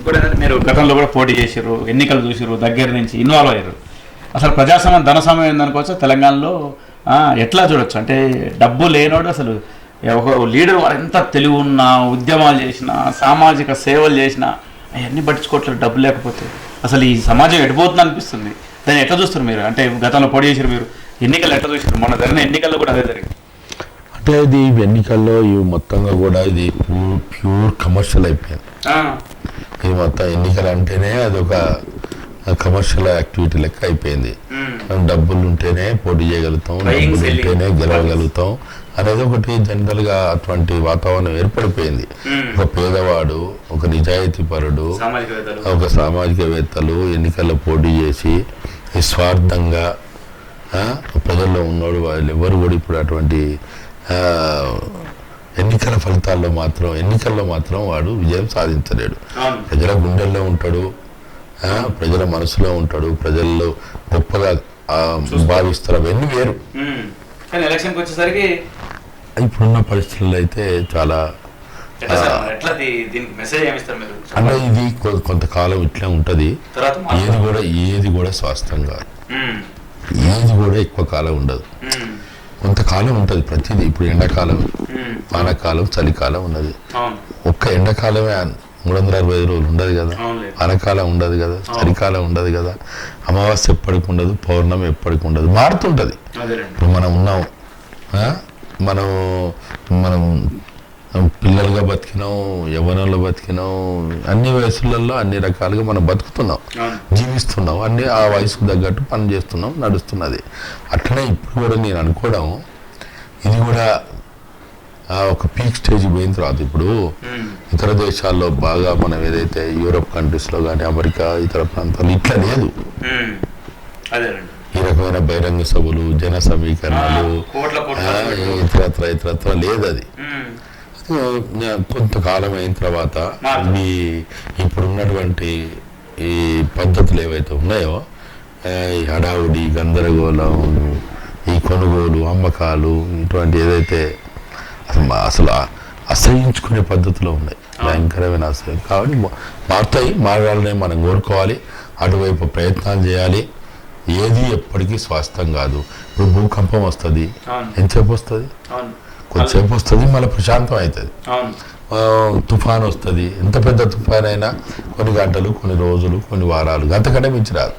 ఇప్పుడు మీరు గతంలో కూడా పోటీ చేసారు ఎన్నికలు చూసారు దగ్గర నుంచి ఇన్వాల్వ్ అయ్యారు. అసలు ప్రజాసమయం ధన సమయం ఏందనుకోవచ్చు తెలంగాణలో ఎట్లా చూడొచ్చు? అంటే డబ్బు లేనోడు అసలు ఒక లీడర్ ఎంత తెలివి ఉన్నా ఉద్యమాలు చేసినా సామాజిక సేవలు చేసినా అవన్నీ పట్టించుకోవట్లేదు డబ్బు లేకపోతే. అసలు ఈ సమాజం ఎడిపోతుంది అనిపిస్తుంది? దాన్ని ఎట్లా చూస్తారు మీరు? అంటే గతంలో పోటీ చేసారు మీరు ఎన్నికలు ఎట్లా చూసారు మొన్న జరిగిన ఎన్నికల్లో కూడా అదే జరిగింది. అంటే ఇది ఎన్నికల్లో ఇవి మొత్తంగా కూడా ఇది ప్యూర్ ప్యూర్ కమర్షియల్ అయిపోయింది. ఇది మొత్తం ఎన్నికలు అంటేనే అదొక కమర్షియల్ యాక్టివిటీ లెక్క అయిపోయింది. మనం డబ్బులు ఉంటేనే పోటీ చేయగలుగుతాం డబ్బులు. ఉంటేనే గెలవగలుగుతాం అనేది ఒకటి జనరల్గా అటువంటి వాతావరణం ఏర్పడిపోయింది. ఒక పేదవాడు ఒక నిజాయితీ పరుడు సామాజికవేత్తలు. ఒక సామాజికవేత్తలు ఎన్నికల్లో పోటీ చేసి నిస్వార్థంగా ప్రజల్లో ఉన్నోడు వాళ్ళు ఎవరు కూడా ఇప్పుడు అటువంటి ఎన్నికల ఫలితాల్లో మాత్రం ఎన్నికల్లో మాత్రం వాడు విజయం సాధించలేడు. ప్రజల గుండెల్లో ఉంటాడు ప్రజల మనసులో ఉంటాడు ప్రజల్లో గొప్పగా భావిస్తారు. అవన్నీ వేరు. వచ్చేసరికి ఇప్పుడున్న పరిస్థితుల్లో అయితే చాలా అంటే ఇది కొంతకాలం ఇట్లే ఉంటుంది. ఏది. కూడా ఏది కూడా ఉమ్, ఏది కూడా ఎక్కువ కాలం ఉండదు. కొంతకాలం ఉంటుంది ప్రతిదీ. ఇప్పుడు ఎండాకాలం. వానాకాలం చలికాలం ఉన్నది. ఒక్క ఎండాకాలమే మూడు వందల అరవై ఐదు రోజులు ఉండదు కదా. వానకాలం ఉండదు కదా. చలికాలం ఉండదు కదా. అమావాస్య ఎప్పటికి ఉండదు పౌర్ణమి ఎప్పటికి ఉండదు. మారుతుంటుంది. ఇప్పుడు మనం ఉన్నాం? మనం మనం పిల్లలుగా బతికినాం యవ్వనంలో బతికినాం అన్ని వయసులలో అన్ని రకాలుగా మనం బతుకుతున్నాం జీవిస్తున్నాం అన్ని ఆ వయసుకు తగ్గట్టు పని చేస్తున్నాం నడుస్తున్నది. అట్లనే ఇప్పుడు కూడా నేను అనుకోవడం ఇది కూడా ఆ ఒక పీక్ స్టేజ్ పోయిన తర్వాత ఇప్పుడు ఇతర దేశాల్లో బాగా మనం ఏదైతే యూరోప్ కంట్రీస్లో కానీ అమెరికా ఇతర ప్రాంతాల్లో ఇట్లా లేదు. ఈ రకమైన బహిరంగ సభలు జన సమీకరణలు ఇతరత్ర ఇతరత్ర లేదు అది. కొంతకాలం అయిన తర్వాత. ఈ ఇప్పుడున్నటువంటి ఈ పద్ధతులు ఏవైతే ఉన్నాయో ఈ హడావుడి గందరగోళం ఈ కొనుగోలు అమ్మకాలు ఇటువంటి ఏదైతే అసలు మా- అసలు అసహించుకునే పద్ధతిలో ఉన్నాయి. భయంకరమైన అసహ్యం. కాబట్టి మా- మారుతాయి మారాలనే మనం కోరుకోవాలి. అటువైపు ప్రయత్నాలు చేయాలి. ఏది ఎప్పటికీ స్వాస్థ్యం కాదు. ఇప్పుడు భూకంపం వస్తుంది. ఎంతసేపు వస్తుంది? కొద్దిసేపు వస్తుంది మళ్ళీ ప్రశాంతం అవుతుంది తుఫాన్ వస్తుంది. ఎంత పెద్ద తుఫాన్ అయినా కొన్ని గంటలు కొన్ని రోజులు కొన్ని వారాలు అంతకంటే మించి రాదు.